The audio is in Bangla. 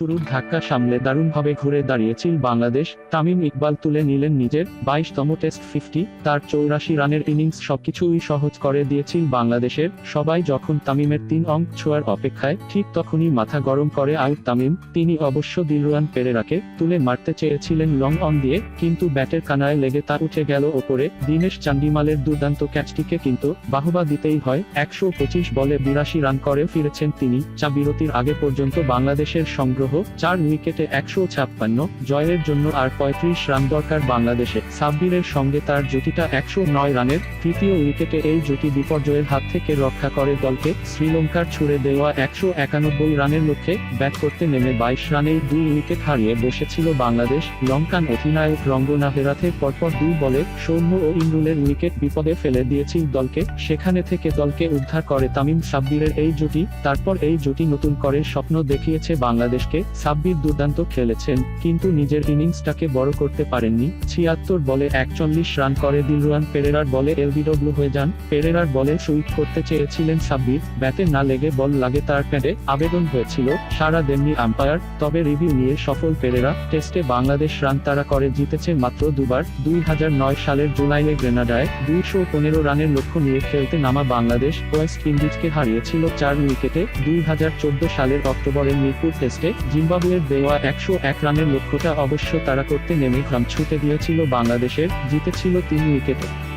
শুরুর ধাক্কা সামলে দারুণভাবে ঘুরে দাঁড়িয়েছিল বাংলাদেশ। তামিম ইকবাল তুলে নিলেন নিজের বাইশতম টেস্ট ফিফটি। তার চৌরাশি রানের ইনিংস সবকিছুই সহজ করে দিয়েছিল বাংলাদেশের। সবাই যখন তামিমের তিন অঙ্ক ছোঁয়ার অপেক্ষায়, ঠিক তখনই মাথা গরম করে আউট তামিম। তিনি অবশ্য দিলরুয়ান পেরেরাকে তুলে মারতে চেয়েছিলেন লং অন দিয়ে, কিন্তু ব্যাটের কানায় লেগে তা উঠে গেল ওপরে। দিনেশ চান্ডিমালের দুর্দান্ত ক্যাচটিকে কিন্তু বাহুবা দিতেই হয়। একশো পঁচিশ বলে বিরাশি রান করে ফিরেছেন তিনি। চা বিরতির আগে পর্যন্ত বাংলাদেশের সংগ্রহ চার উইকেটে একশো ছাপ্পান্ন, জয়ের জন্য আর পঁয়ত্রিশ রান দরকার বাংলাদেশে। সাব্বিরের সঙ্গে তার জুটিটা একশো নয় রানের তৃতীয় উইকেটে এই জুটি বিপর্যয়ের হাত থেকে রক্ষা করে দলকে। শ্রীলঙ্কার ছুড়ে দেওয়া একশো একানব্বই রানের লক্ষ্যে ব্যাট করতে নেমে বাইশ রানেই দুই উইকেট হারিয়ে বসেছিল বাংলাদেশ। লঙ্কান অধিনায়ক রঙ্গনা হেরাথের পরপর দুই বলে সৌম্য ও ইমরুলের উইকেট বিপদে ফেলে দিয়েছিল দলকে। সেখানে থেকে দলকে উদ্ধার করে তামিম সাব্বিরের এই জুটি, তারপর এই জুটি নতুন করে স্বপ্ন দেখিয়েছে বাংলাদেশকে। সাব্বির দুর্দান্ত খেলেছেন, কিন্তু নিজের ইনিংসটাকে বড় করতে পারেননি। ছিয়াত্তর বলে একচল্লিশ রান করে দিলরুয়ান পেরেরার বলে এলবিডব্লিউ হয়ে যান। পেরেরার বলে সুইট করতে চেয়েছিলেন সাব্বির, ব্যাটে না লেগে বল লাগে তার প্যাডে আবেদন হয়েছিল সারা দেননি আম্পায়ার, তবে রিভিউ নিয়ে সফল পেরেরা টেস্টে বাংলাদেশ রান তারা করে জিতেছে মাত্র দুবার। দুই হাজার নয় সালের জুলাইয়ে গ্রেনাডায় দুইশো পনেরো রানের লক্ষ্য নিয়ে খেলতে নামা বাংলাদেশ ওয়েস্ট ইন্ডিজকে হারিয়েছিল চার উইকেটে। দুই হাজার চোদ্দ সালের অক্টোবরের মিরপুর টেস্টে জিম্বাবুয়ের দেওয়া একশো এক রানের লক্ষ্যটা অবশ্য তারা করতে নেমে গ্রাম ছুটে দিয়েছিল বাংলাদেশের, জিতেছিল তিন উইকেটে।